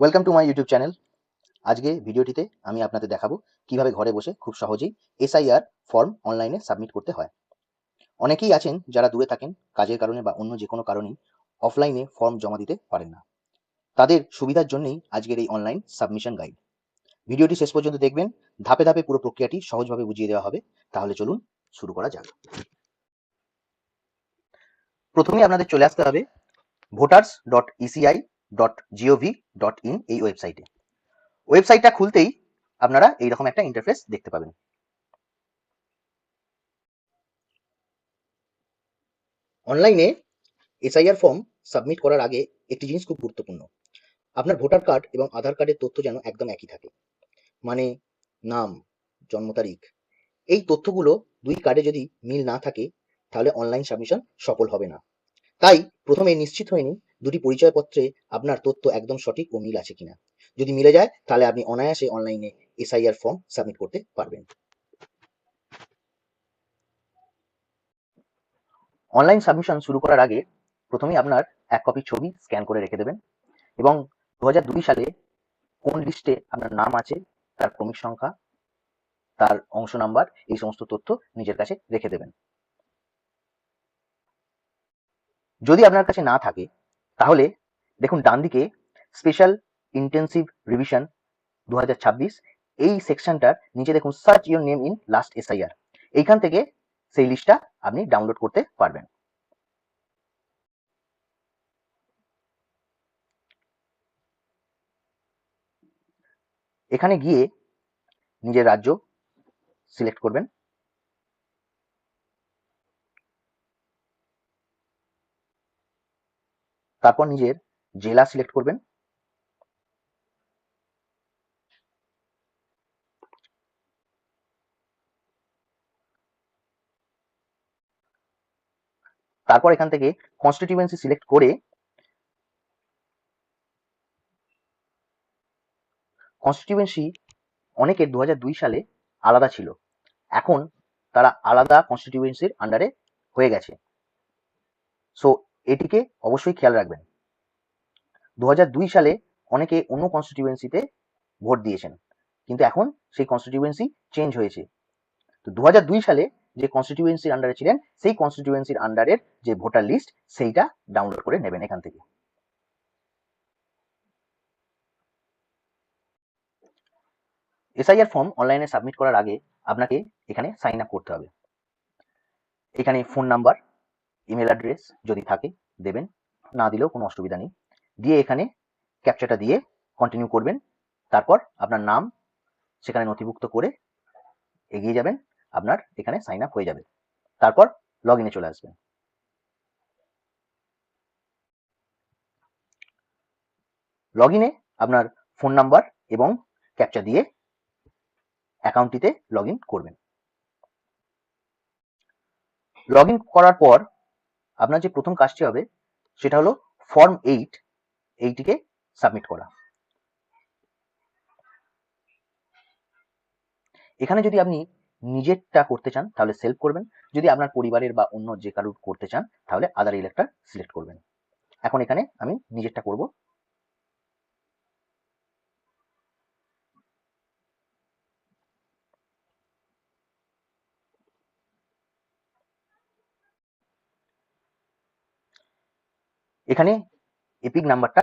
Welcome to my YouTube channel আজকে ভিডিওটিতে আমি আপনাদের দেখাবো কীভাবে ঘরে বসে খুব সহজেই এসআইআর ফর্ম অনলাইনে সাবমিট করতে হয়। অনেকেই আছেন যারা দূরে থাকেন, কাজের কারণে বা অন্য যে কোনো কারণেই অফলাইনে ফর্ম জমা দিতে পারেন না। তাদের সুবিধার জন্যই আজকের এই অনলাইন সাবমিশন গাইড ভিডিওটি শেষ পর্যন্ত দেখবেন, ধাপে ধাপে পুরো প্রক্রিয়াটি সহজভাবে বুঝিয়ে দেওয়া হবে। তাহলে চলুন শুরু করা যাক। প্রথমে আপনাদের চলে আসতে হবে voters dot ECI dot GOV dot in এই ওয়েবসাইটে ওয়েবসাইটটা খুলতেই আপনারা এইরকম একটা ইন্টারফেস দেখতে পাবেন। অনলাইনে এসআইআর ফর্ম সাবমিট করার আগে একটি জিনিস খুব গুরুত্বপূর্ণ। আপনার ভোটার কার্ড এবং আধার কার্ডের তথ্য যেন একদম একই থাকে। মানে নাম, জন্ম তারিখ, এই তথ্যগুলো দুই কার্ডে যদি মিল না থাকে, তাহলে অনলাইন সাবমিশন সফল হবে না। তাই প্রথমে নিশ্চিত হয়ে নিন দুটি পরিচয়পত্রে আপনার তথ্য একদম সঠিক ও মিল আছে কিনা। যদি মিলে যায়, তাহলে আপনি অনায়াসে অনলাইনে এসআইআর ফর্ম সাবমিট করতে পারবেন। অনলাইন সাবমিশন শুরু করার আগে প্রথমেই আপনার এক কপি ছবি স্ক্যান করে রেখে দেবেন এবং দু হাজার দুই সালে কোন লিস্টে আপনার নাম আছে, তার ক্রমিক সংখ্যা, তার অংশ নাম্বার, এই সমস্ত তথ্য নিজের কাছে রেখে দেবেন। যদি আপনার কাছে না থাকে তাহলে দেখুন ডান দিকে স্পেশাল ইন্টেন্সিভ রিভিশন দু হাজার ছাব্বিশ, এই সেকশনটার নিচে দেখুন search your name in last SIR এইখান থেকে সেই লিস্টটা আপনি ডাউনলোড করতে পারবেন। এখানে গিয়ে নিজের রাজ্য সিলেক্ট করবেন। তারপর নিজের জেলা সিলেক্ট করবেন। তারপর এখান থেকে কনস্টিটিউয়েন্সি সিলেক্ট করে কনস্টিটিউয়েন্সি অনেকের দুহাজার দুই সালে আলাদা ছিল। এখন তারা আলাদা কনস্টিটিউয়েন্সির আন্ডারে হয়ে গেছে। সো এটিকে অবশ্যই খেয়াল রাখবেন। দু হাজার দুই সালে অনেকে অন্য কনস্টিটিউয়েন্সিতে ভোট দিয়েছেন, কিন্তু এখন সেই কনস্টিটিউয়েন্সি চেঞ্জ হয়েছে। তো দু হাজার দুই সালে যে কনস্টিটিউয়েন্সির আন্ডারে ছিলেন, সেই কনস্টিটিউয়েন্সির আন্ডারের যে ভোটার লিস্ট সেইটা ডাউনলোড করে নেবেন এখান থেকে। এসআইআর ফর্ম অনলাইনে সাবমিট করার আগে আপনাকে এখানে সাইন আপ করতে হবে। এখানে ফোন নাম্বার ইমেল অ্যাড্রেস যদি থাকে, দেবেন। না দিলেও কোনো অসুবিধা নেই। দিয়ে এখানে ক্যাপচাটা দিয়ে কন্টিনিউ করবেন। তারপর আপনার নাম সেখানে নথিভুক্ত করে এগিয়ে যাবেন। আপনার এখানে সাইন আপ হয়ে যাবে। তারপর লগ ইনে চলে আসবেন। লগ ইনে আপনার ফোন নাম্বার এবং ক্যাপচা দিয়ে অ্যাকাউন্টটিতে লগ করবেন। লগ করার পর আপনার যে প্রথম কাজটি হবে, সেটা হলো ফর্ম এইট এইটিকে সাবমিট করা। এখানে যদি আপনি নিজেরটা করতে চান, তাহলে সেলফ করবেন। যদি আপনার পরিবারের বা অন্য যে কারুর করতে চান, তাহলে আদার ইলেকটা সিলেক্ট করবেন। এখন এখানে আমি নিজেরটা করব। এখানে এপিক নাম্বারটা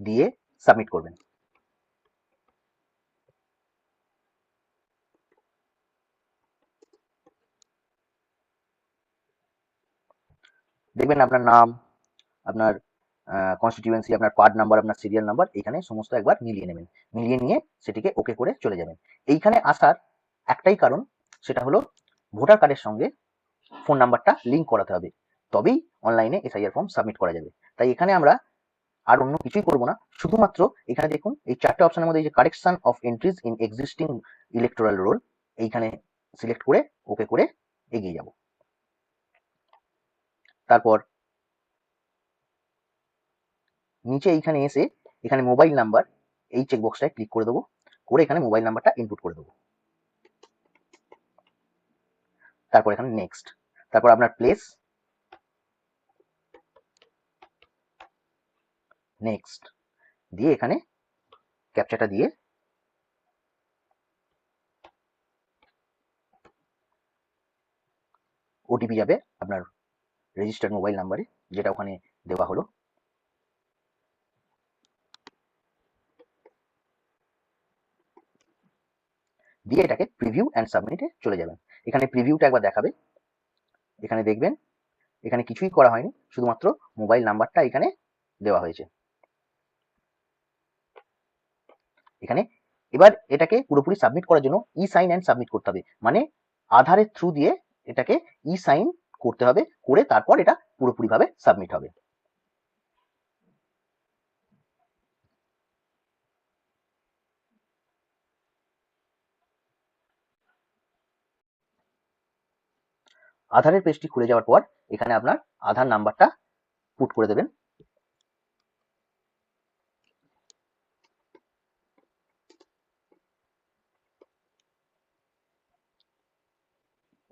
দিয়ে সাবমিট করবেন। দেখবেন আপনার নাম, আপনার কনস্টিটিউয়েন্সি আপনার কার্ড নাম্বার আপনার সিরিয়াল নাম্বার এখানে সমস্ত একবার মিলিয়ে নেবেন। মিলিয়ে নিয়ে সেটিকে ওকে করে চলে যাবেন। এইখানে আসার একটাই কারণ, সেটা হলো ভোটার কার্ডের সঙ্গে ফোন নাম্বারটা লিঙ্ক করাতে হবে। তবেই অনলাইনে এসআইআর ফর্ম সাবমিট করা যাবে। তাই এখানে আমরা আর অন্য কিছুই করব না। শুধুমাত্র এখানে দেখুন, এই চারটে অপশনের মধ্যে যে correction of entries in existing electoral roll এইখানে সিলেক্ট করে ওকে করে এগিয়ে যাব। তারপর নিচে এইখানে এসে এখানে মোবাইল নাম্বার এই চেকবক্সটায় ক্লিক করে দেবো। করে এখানে মোবাইল নাম্বারটা ইনপুট করে দেবো। তারপর এখানে নেক্সট তারপর আপনার প্লেস নেক্সট দিয়ে এখানে ক্যাপচাটা দিয়ে ওটিপি যাবে আপনার রেজিস্টার্ড মোবাইল নাম্বারে যেটা ওখানে দেওয়া হলো। দিয়ে এটাকে প্রিভিউ অ্যান্ড সাবমিটে চলে যাবেন। এখানে প্রিভিউটা একবার দেখাবে এখানে দেখবেন, এখানে কিছুই করা হয়নি, শুধুমাত্র মোবাইল নাম্বারটা এখানে দেওয়া হয়েছে। এখানে। এবার এটাকে পুরোপুরি সাবমিট করার জন্য ই সাইন অ্যান্ড সাবমিট করতে হবে। মানে আধারের থ্রু দিয়ে এটাকে ই সাইন করতে হবে, করে তারপর এটা পুরোপুরিভাবে সাবমিট হবে। আধারের পেজটি খুলে যাওয়ার পর এখানে আপনার আধার নাম্বারটা পুট করে দেবেন।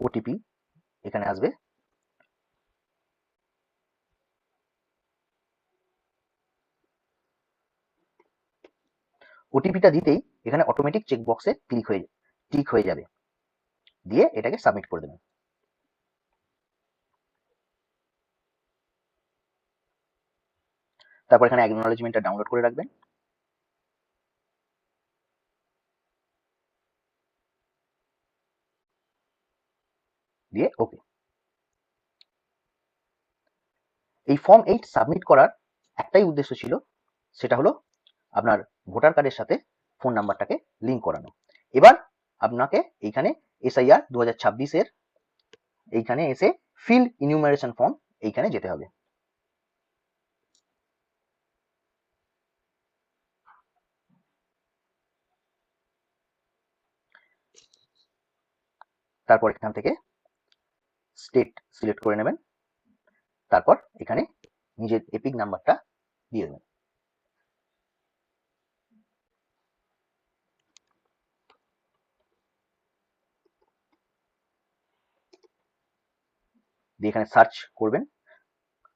ওটিপি এখানে আসবে। ওটিপিটা দিতেই এখানে অটোমেটিক চেকবক্সে ক্লিক হয়ে টিক হয়ে যাবে। দিয়ে এটাকে সাবমিট করে দেবেন। তারপর এখানে অ্যাকনোলেজমেন্টটা ডাউনলোড করে রাখবেন। দিয়ে ওকে এই ফর্ম এইট সাবমিট করার একটাই উদ্দেশ্য ছিল, সেটা হলো আপনার ভোটার কার্ডের সাথে ফোন নাম্বারটাকে লিঙ্ক করানো। এবার আপনাকে এইখানে এসআইআর দু হাজার ছাব্বিশের এইখানে এসে ফিল ইনিউমারেশন ফর্ম এইখানে যেতে হবে। তারপর এখান থেকে স্টেট সিলেক্ট করে নেবেন। তারপর এখানে নিজের এপিক নাম্বারটা দিয়ে দেবেন। দিয়ে এখানে সার্চ করবেন।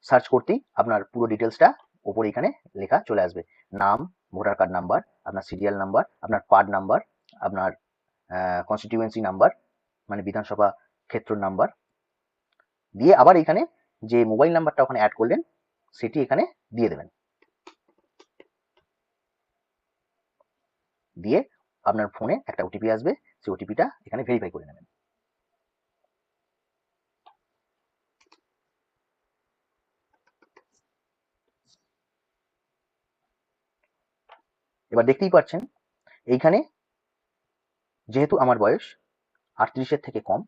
সার্চ করতেই আপনার পুরো ডিটেলসটা ওপরে এখানে লেখা চলে আসবে। নাম ভোটার কার্ড নাম্বার আপনার সিরিয়াল নাম্বার আপনার পার্ট নাম্বার আপনার কনস্টিটিউয়েন্সি নাম্বার মানে বিধানসভা ক্ষেত্র নাম্বার দিয়ে আবার এখানে যে মোবাইল নাম্বারটা ওখানে অ্যাড করলেন, সেটি এখানে দিয়ে দেবেন। দিয়ে আপনার ফোনে একটা ওটিপি আসবে, সেই ওটিপিটা এখানে ভেরিফাই করে নেবেন। এবার দেখতেই পাচ্ছেন, এইখানে যেহেতু আমার বয়স আটত্রিশের থেকে কম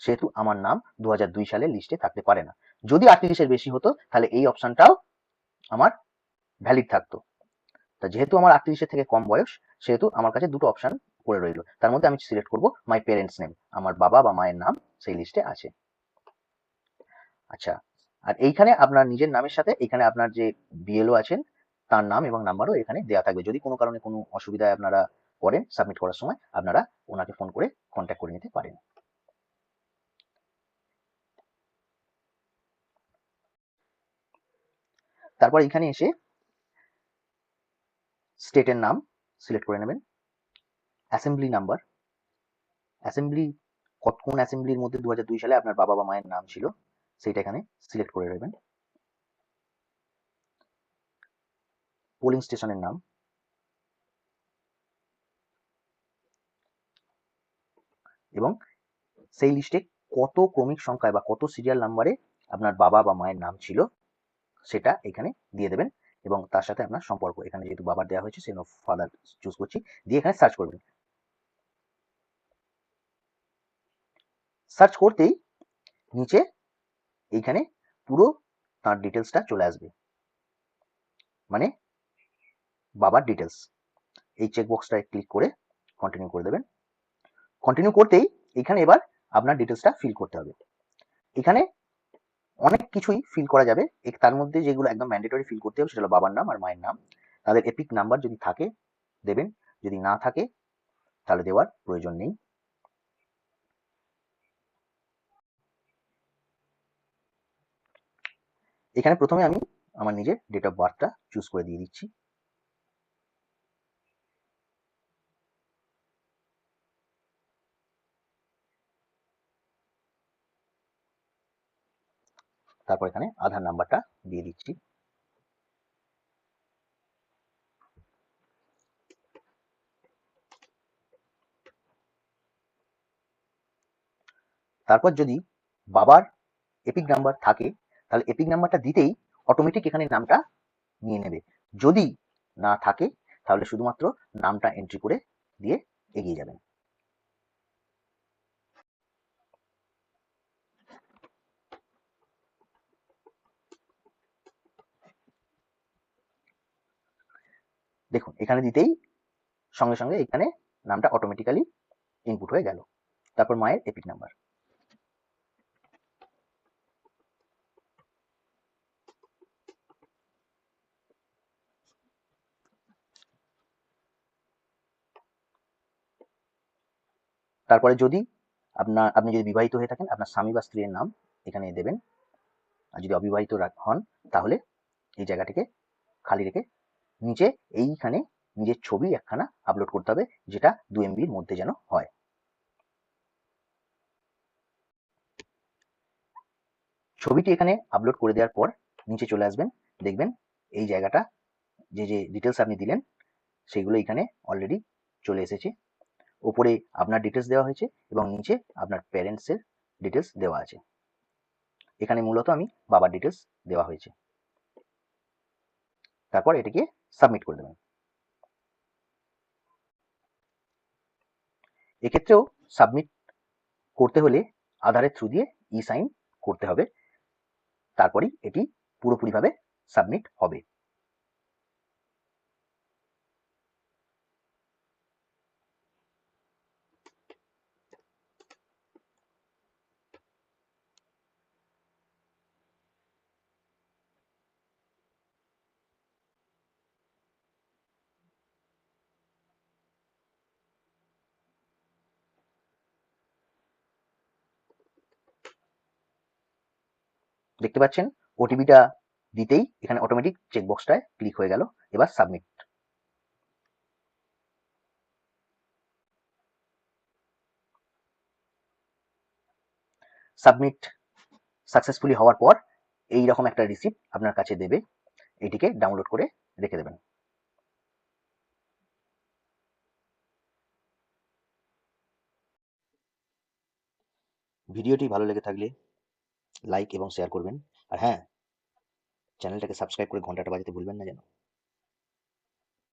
সেহেতু আমার নাম দু হাজার দুই সালে লিস্টে থাকতে পারে না। যদি আটত্রিশের বেশি হতো, তাহলে এই অপশনটাও আমার ভ্যালিড থাকতো। তা যেহেতু আমার আটত্রিশের থেকে কম বয়স, সেহেতু আমার কাছে দুটো অপশন পড়ে রইল। তার মধ্যে আমি সিলেক্ট করব মাই পেরেন্টস নেম আমার বাবা বা মায়ের নাম সেই লিস্টে আছে। আচ্ছা আর এইখানে আপনার নিজের নামের সাথে এখানে আপনার যে বিএলও আছেন, তার নাম এবং নাম্বারও এখানে দেওয়া থাকবে। যদি কোনো কারণে কোনো অসুবিধায় আপনারা করেন সাবমিট করার সময় আপনারা ওনাকে ফোন করে কন্ট্যাক্ট করে নিতে পারেন। তারপর এখানে এসে স্টেটের নাম সিলেক্ট করে নেবেন। অ্যাসেম্বলি নাম্বার অ্যাসেম্বলি কত, কোন অ্যাসেম্বলির মধ্যে দু হাজার দুই সালে আপনার বাবা বা মায়ের নাম ছিল, সেইটা এখানে সিলেক্ট করে নেবেন। পোলিং স্টেশনের নাম। এবং সেই লিস্টে কত ক্রমিক সংখ্যায় বা কত সিরিয়াল নাম্বারে আপনার বাবা বা মায়ের নাম ছিল সেটা এখানে দিয়ে দেবেন এবং তার সাথে আপনার সম্পর্ক। এখানে যেহেতু বাবার দেওয়া হয়েছে, সেই ফাদার চুজ করছি। দিয়ে এখানে সার্চ করবেন। সার্চ করতেই নিচে এইখানে পুরো তার ডিটেলসটা চলে আসবে। মানে বাবার ডিটেলস এই চেকবক্সটায় ক্লিক করে কন্টিনিউ করে দেবেন। কন্টিনিউ করতেই এখানে এবার আপনার ডিটেলসটা ফিল করতে হবে। এখানে অনেক কিছুই ফিল করা যাবে। তার মধ্যে যেগুলো একদম ম্যান্ডেটরি ফিল করতে হবে সেটা হলো বাবার নাম আর মায়ের নাম। তাদের এপিক নাম্বার যদি থাকে, দেবেন। যদি না থাকে, তাহলে দেওয়ার প্রয়োজন নেই। এখানে প্রথমে আমি আমার নিজের ডেট অফ বার্থটা চুজ করে দিয়ে দিচ্ছি। তারপর এখানে আধার নাম্বারটা দিয়ে দিচ্ছি। তারপর যদি বাবার এপিক নাম্বার থাকে, তাহলে এপিক নাম্বারটা দিতেই অটোমেটিক এখানে নামটা নিয়ে নেবে। যদি না থাকে, তাহলে শুধুমাত্র নামটা এন্ট্রি করে দিয়ে এগিয়ে যাবেন। দেখুন, এখানে দিতেই সঙ্গে সঙ্গে এখানে নামটা অটোমেটিক্যালি ইনপুট হয়ে গেল। তারপর মায়ের এপিক নাম্বার তারপরে যদি আপনার, আপনি যদি বিবাহিত হয়ে থাকেন, আপনার স্বামী বা স্ত্রীর নাম এখানে দেবেন। আর যদি অবিবাহিত হন, তাহলে এই জায়গাটিকে খালি রেখে নিচে এইখানে নিজের ছবি একখানা আপলোড করতে হবে, যেটা দু এমবির মধ্যে যেন হয়। ছবিটি এখানে আপলোড করে দেওয়ার পর নিচে চলে আসবেন, দেখবেন এই জায়গাটা, যে যে ডিটেলস আপনি দিলেন, সেগুলো এখানে অলরেডি চলে এসেছে। ওপরে আপনার ডিটেলস দেওয়া হয়েছে এবং নিচে আপনার প্যারেন্টসের ডিটেলস দেওয়া আছে। এখানে মূলত আমি বাবার ডিটেলস দেওয়া হয়েছে। তারপর এটিকে সাবমিট করে দেবেন। এক্ষেত্রেও সাবমিট করতে হলে আধারের থ্রু দিয়ে ই সাইন করতে হবে। তারপরেই এটি পুরোপুরিভাবে সাবমিট হবে। দেখতে পাচ্ছেন? ওটিপিটা দিতেই এখানে অটোমেটিক চেকবক্সটায় ক্লিক হয়ে গেল। এবার সাবমিট সাবমিট সাকসেসফুলি হওয়ার পর এই রকম একটা রিসিপ্ট আপনার কাছে দেবে। এটিকে ডাউনলোড করে রেখে দেবেন। ভিডিওটি ভালো লেগে থাকলে লাইক এবং শেয়ার করবেন। আর হ্যাঁ চ্যানেলটাকে সাবস্ক্রাইব করে ঘন্টাটা বাজাতে ভুলবেন না যেন।